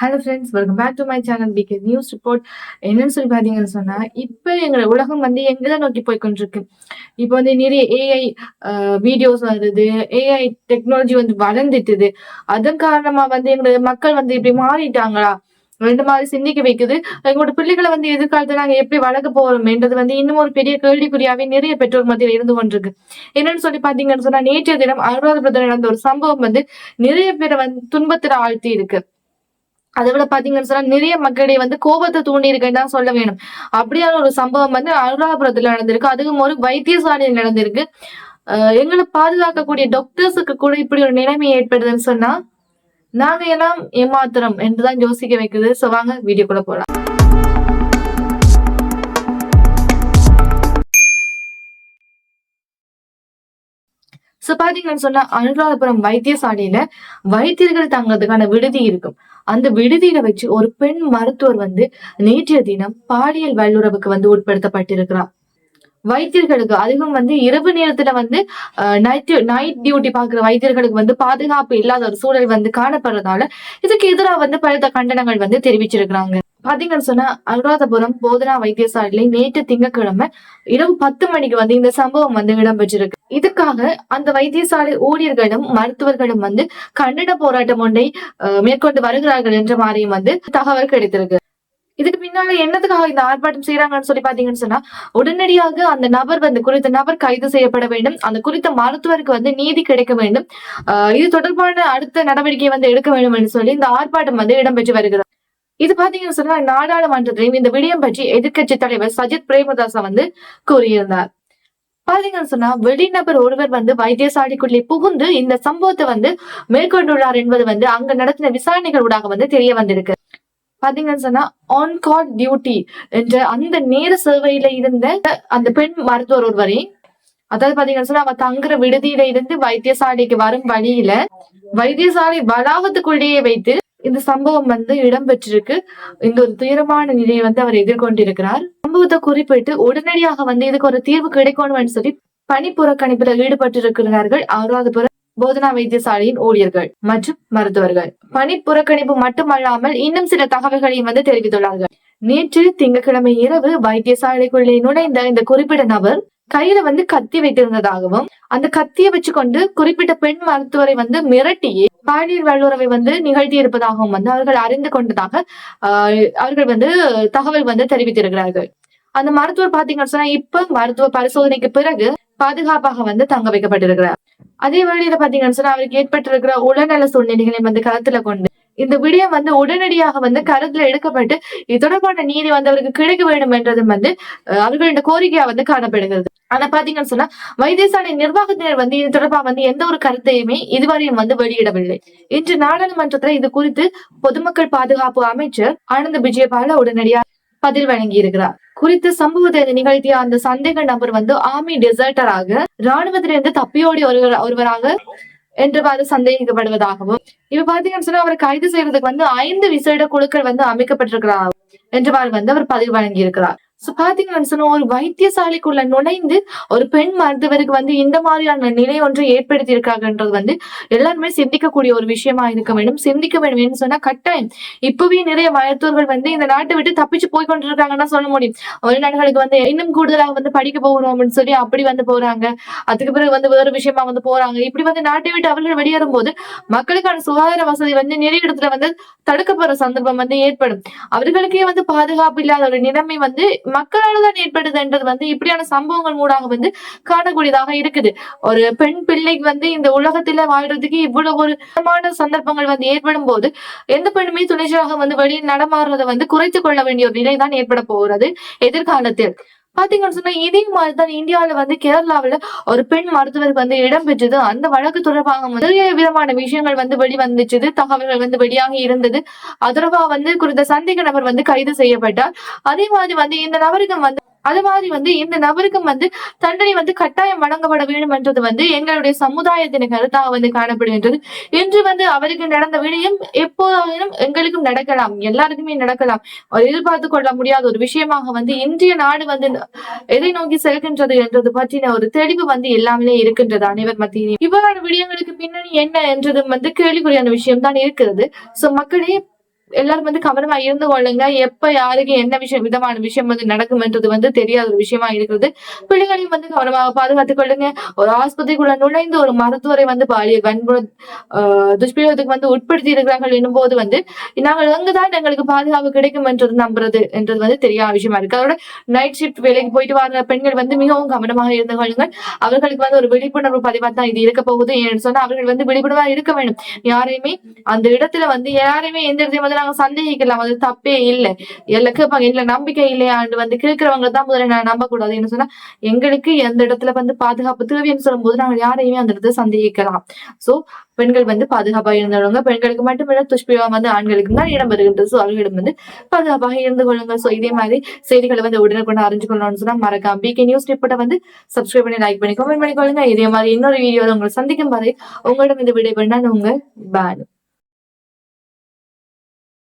Hello friends welcome back to my channel PK news report என்னன்னு சொல்லி பார்த்தீங்கன்னு சொன்னா இப்போ எங்களை உலகம் வந்து எங்கே நோக்கி போய்கொண்டிருக்கு இப்போ வந்து நிறைய ஏஐ வீடியோஸ் வருது ஏஐ டெக்னாலஜி வந்து வளர்ந்துட்டுது. அதன் காரணமா வந்து எங்களோட மக்கள் வந்து இப்படி மாறிட்டாங்களா? ரெண்டு மாதிரி சிந்திக்க வைக்குது. எங்களோட பிள்ளைகளை வந்து எதிர்காலத்துல நாங்க எப்படி வளர்க்க போறோம்ன்றது வந்து இன்னும் ஒரு பெரிய கேள்விக்குறியாவே நிறைய பெற்றோர் மத்தியில் இருந்து கொண்டிருக்கு. என்னன்னு சொல்லி பாத்தீங்கன்னு சொன்னா நேற்றைய தினம் அனுராதபுரத்தில் நடந்த ஒரு சம்பவம் வந்து நிறைய பேரை வந்து துன்பத்துல ஆழ்த்தி இருக்கு. அதை விட பாத்தீங்கன்னு சொன்னா நிறைய மக்களிடையே வந்து கோபத்தை தூண்டி இருக்குன்னு தான் சொல்ல வேணும். அப்படியான ஒரு சம்பவம் வந்து அனுராதபுரத்துல நடந்திருக்கு. அதுவும் ஒரு வைத்தியசாலையில் நடந்திருக்கு. எங்களை பாதுகாக்கக்கூடிய டாக்டர்ஸுக்கு கூட இப்படி ஒரு நிலைமை ஏற்படுதுன்னு சொன்னா நாங்க எல்லாம் ஏமாத்திரம் என்றுதான் யோசிக்க வைக்குது. சோ வாங்க வீடியோக்குள்ள போலாம். சோ பாத்தீங்கன்னு சொன்னா அனுராதபுரம் வைத்தியசாலையில வைத்தியர்கள் தங்குறதுக்கான விடுதி இருக்கும். அந்த விடுதியில வச்சு ஒரு பெண் மருத்துவர் வந்து நேற்றைய தினம் பாலியல் வல்லுறவுக்கு வந்து உட்படுத்தப்பட்டிருக்கிறார். வைத்தியர்களுக்கு அதிகம் வந்து இரவு நேரத்துல வந்து நைட் நைட் டியூட்டி பாக்குற வைத்தியர்களுக்கு வந்து பாதுகாப்பு இல்லாத ஒரு சூழல் வந்து காணப்படுறதால இதுக்கு எதிராக வந்து பலத்த கண்டனங்கள் வந்து தெரிவிச்சிருக்கிறாங்க. பாத்தீங்கன்னு சொன்னா அனுராதபுரம் போதனா வைத்தியசாலையில நேற்று திங்கட்கிழமை இரவு பத்து மணிக்கு வந்து இந்த சம்பவம் வந்து இடம்பெற்றிருக்கு. இதுக்காக அந்த வைத்தியசாலை ஊழியர்களும் மருத்துவர்களும் வந்து கண்டன போராட்டம் ஒன்றை மேற்கொண்டு வருகிறார்கள் என்ற மாதிரியும் வந்து தகவல் கிடைத்திருக்கு. இதுக்கு பின்னால என்னத்துக்காக இந்த ஆர்ப்பாட்டம் செய்யறாங்கன்னு சொல்லி பாத்தீங்கன்னு சொன்னா உடனடியாக அந்த நபர் வந்து குறித்த நபர் கைது செய்யப்பட வேண்டும். அந்த குறித்த மருத்துவருக்கு வந்து நீதி கிடைக்க வேண்டும். ஆஹ் இது தொடர்பான அடுத்த நடவடிக்கை வந்து எடுக்க வேண்டும் என்று சொல்லி இந்த ஆர்ப்பாட்டம் வந்து இடம்பெற்று வருகிறது. இது பாத்தீங்கன்னு சொன்னா நாடாளுமன்றத்திலையும் இந்த விடயம் பற்றி எதிர்க்கட்சி தலைவர் சஜித் பிரேமதாசா வந்து கூறியிருந்தார். பாத்தீங்கன்னு சொன்னா வெளிநபர் ஒருவர் வந்து வைத்தியசாலைக்குள்ளே புகுந்து இந்த சம்பவத்தை வந்து மேற்கொண்டுள்ளார் என்பது வந்து அங்க நடத்தின விசாரணைகள் ஊடாக வந்து தெரிய வந்திருக்கு. பாத்தீங்கன்னு சொன்னா ஆன் கால் டியூட்டி என்ற அந்த நேர சேவையில இருந்த அந்த பெண் மருத்துவர் ஒருவரை அதாவது பாத்தீங்கன்னு சொன்னா அவ தங்குற விடுதியில இருந்து வைத்தியசாலைக்கு வரும் வழியில வைத்தியசாலை வளாகத்துக்குள்ளேயே வைத்து இந்த சம்பவம் வந்து இடம்பெற்றிருக்கு. இந்த ஒரு துயரமான நிலையை வந்து அவர் எதிர்கொண்டிருக்கிறார். சம்பவத்தை குறிப்பிட்டு உடனடியாக வந்து இதுக்கு ஒரு தீர்வு கிடைக்கணும்னு சொல்லி பணி புறக்கணிப்புல ஈடுபட்டிருக்கிறார்கள் அனுராதபுரம் போதனா வைத்தியசாலையின் ஊழியர்கள் மற்றும் மருத்துவர்கள். பணி புறக்கணிப்பு மட்டுமல்லாமல் இன்னும் சில தகவல்களையும் வந்து தெரிவித்துள்ளார்கள். நேற்று திங்கட்கிழமை இரவு வைத்தியசாலைக்குள்ளே நுழைந்த இந்த குறிப்பிட்ட நபர் கையில வந்து கத்தி வைத்திருந்ததாகவும் அந்த கத்தியை வச்சுக்கொண்டு குறிப்பிட்ட பெண் மருத்துவரை வந்து மிரட்டியே பாலியல் வல்லுறவை வந்து நிகழ்த்தி இருப்பதாகவும் வந்து அவர்கள் அறிந்து கொண்டதாக அவர்கள் வந்து தகவல் வந்து தெரிவித்திருக்கிறார்கள். அந்த மருத்துவர் பாத்தீங்கன்னு சொன்னா இப்ப மருத்துவ பரிசோதனைக்கு பிறகு பாதுகாப்பாக வந்து தங்க வைக்கப்பட்டிருக்கிறார். அதே வழியில பாத்தீங்கன்னு சொன்னா அவருக்கு ஏற்பட்டிருக்கிற உடல்நல சூழ்நிலைகளை வந்து கருத்துல கொண்டு இந்த விடயம் வந்து உடனடியாக வந்து கருத்துல எடுக்கப்பட்டு இது தொடர்பான நீதி வந்து அவருக்கு கிடைக்க வேண்டும் என்றதும் வந்து அவர்களின் கோரிக்கையா வந்து காணப்படுகிறது. ஆனா பாத்தீங்கன்னு சொன்னா வைத்தியசாலை நிர்வாகத்தினர் வந்து இது தொடர்பா வந்து எந்த ஒரு கருத்தையுமே இதுவரையும் வந்து வெளியிடவில்லை. இன்று நாடாளுமன்றத்துல இது குறித்து பொதுமக்கள் பாதுகாப்பு அமைச்சர் ஆனந்த் விஜயபால உடனடியாக பதில் வழங்கி இருக்கிறார் குறித்த சம்பவத்தை நிகழ்த்திய அந்த சந்தேக நபர் வந்து ஆர்மி டெசர்டராக ராணுவத்திலிருந்து தப்பியோடி ஒருவர் ஒருவராக என்றவாறு சந்தேகிக்கப்படுவதாகவும் இப்ப பாத்தீங்கன்னு சொன்னா அவரை கைது செய்யறதுக்கு வந்து ஐந்து விசேட குழுக்கள் வந்து அமைக்கப்பட்டிருக்கிறார் என்றவாறு வந்து அவர் பதிவு வழங்கி இருக்கிறார் சோ பாத்தீங்கன்னு சொன்னா ஒரு வைத்தியசாலைக்குள்ள நுழைந்து ஒரு பெண் மருத்துவருக்கு வந்து இந்த மாதிரியான நிலை ஒன்றை ஏற்படுத்தி இருக்காங்கன்றது வந்து எல்லாருமே சிந்திக்கக்கூடிய ஒரு விஷயமா இருக்க வேண்டும். சிந்திக்க வேண்டும் என்று சொன்னா கட்டாயம். இப்பவே நிறைய மருத்துவர்கள் வந்து இந்த நாட்டை விட்டு தப்பிச்சு போய் கொண்டிருக்காங்கன்னா சொல்ல முடியும். வெளிநாடுகளுக்கு வந்து இன்னும் கூடுதலாக வந்து படிக்க போகணும் அப்படின்னு சொல்லி அப்படி வந்து போறாங்க. அதுக்கு பிறகு வந்து வேறு விஷயமா வந்து போறாங்க. இப்படி வந்து நாட்டை விட்டு அவர்கள் வெளியேறும் போது மக்களுக்கான சுகாதார வசதி வந்து நிறைய இடத்துல வந்து தடுக்கப்படுற சந்தர்ப்பம் வந்து ஏற்படும். அவர்களுக்கே வந்து பாதுகாப்பு இல்லாத ஒரு நிலைமை வந்து மக்களால் தான் ஏற்படுதுன்றது வந்து இப்படியான சம்பவங்கள் மூடாக வந்து காணக்கூடியதாக இருக்குது. ஒரு பெண் பிள்ளைக்கு வந்து இந்த உலகத்துல வாழ்றதுக்கு இவ்வளவு ஒரு விதமான சந்தர்ப்பங்கள் வந்து ஏற்படும் போது எந்த பெண்ணுமே துணிச்சலாக வந்து வெளியில் நடமாறுறதை வந்து குறைத்துக் கொள்ள வேண்டிய ஒரு நிலை தான் ஏற்பட போகிறது எதிர்காலத்தில். பாத்தீங்கன்னு சொன்னா இதே மாதிரிதான் இந்தியாவில வந்து கேரளாவுல ஒரு பெண் மருத்துவருக்கு வந்து இடம் பெற்றது. அந்த வழக்கு தொடர்பாக நிறைய விதமான விஷயங்கள் வந்து வெளிவந்துச்சு. தகவல்கள் வந்து வெளியாக இருந்தது. அதரவா வந்து குறித்த சந்தேக நபர் வந்து கைது செய்யப்பட்டார். அதே மாதிரி வந்து இந்த நபருக்கு வந்து அது மாதிரி வந்து இந்த நபருக்கும் வந்து தண்டனை வந்து கட்டாயம் வழங்கப்பட வேண்டும் என்றது வந்து எங்களுடைய சமுதாயத்தின் கருத்தாக வந்து காணப்படுகின்றது. இன்று வந்து அவருக்கு நடந்த விடயம் எப்போதும் எங்களுக்கும் நடக்கலாம். எல்லாருக்குமே நடக்கலாம். எதிர்பார்த்து கொள்ள முடியாத ஒரு விஷயமாக வந்து இன்றைய நாடு வந்து எதை நோக்கி செல்கின்றது என்றது பற்றின ஒரு தெளிவு வந்து எல்லாமே இருக்கின்றது அனைவர் மத்தியிலும். இவ்வாறான விடயங்களுக்கு பின்னணி என்ன என்றதும் வந்து கேள்விக்குறியான விஷயம் தான் இருக்கிறது. சோ மக்களே எல்லாரும் வந்து கவனமா இருந்து கொள்ளுங்க. எப்ப யாருக்கு என்ன விஷயம் விதமான விஷயம் வந்து நடக்கும்ன்றது வந்து தெரியாத ஒரு விஷயமா இருக்கிறது. பிள்ளைகளையும் வந்து கவனமாக பாதுகாத்துக் கொள்ளுங்க. ஒரு ஆஸ்பத்திரிக்குள்ள நுழைந்து ஒரு மருத்துவரை வந்து பாலியல் வன்புற ஆஹ் துஷ்பிரயோகத்துக்கு வந்து உட்படுத்தி இருக்கிறார்கள் என்னும் போது வந்து நாங்கள் அங்குதான் எங்களுக்கு பாதுகாப்பு கிடைக்கும் என்றது நம்புறது என்றது வந்து தெரியாத விஷயமா இருக்கு. அதோட நைட் ஷிஃப்ட் வேலைக்கு போயிட்டு வர பெண்கள் வந்து மிகவும் கவனமாக இருந்து கொள்ளுங்கள். அவர்களுக்கு வந்து ஒரு விழிப்புணர்வு பதிவாக தான் இது இருக்க போகுது. ஏன்னு சொன்னா அவர்கள் வந்து விழிப்புணர்வா இருக்க வேண்டும். யாரையுமே அந்த இடத்துல வந்து யாரையுமே எந்த இடத்தையும் வந்து நாங்க சந்தேகிக்கலாம். அது தப்பே இல்லை. எல்லாம் கேட்பாங்க இல்ல நம்பிக்கை இல்லையாண்டு வந்து கேட்கிறவங்க தான் முதல்ல நான் நம்ப கூடாது என்ன சொன்னா எங்களுக்கு எந்த இடத்துல வந்து பாதுகாப்பு தேவைன்னு சொல்லும்போது நாங்க யாரையுமே அந்த இடத்துல சந்தேகிக்கலாம். சோ பெண்கள் வந்து பாதுகாப்பாக இருந்தவங்க. பெண்களுக்கு மட்டுமில்ல துஷ்பிரயோகம் வந்து ஆண்களுக்கு தான் இடம் வருகின்றது ஸோ அவர்களிடம் வந்து பாதுகாப்பாக இருந்து கொள்ளுங்க ஸோ இதே மாதிரி செய்திகளை வந்து உடனுக்குடன் அறிஞ்சு கொள்ளணும்னு சொன்னா மறக்காம பிகே நியூஸ் ரிப்போர்ட்டை வந்து சப்ஸ்கிரைப் பண்ணி லைக் பண்ணி கமெண்ட் பண்ணிக்கொள்ளுங்க இதே மாதிரி இன்னொரு வீடியோவில் உங்களை சந்திக்கும் வரை உங்களிடம் இந்த விடை நான் உங்க பேனு.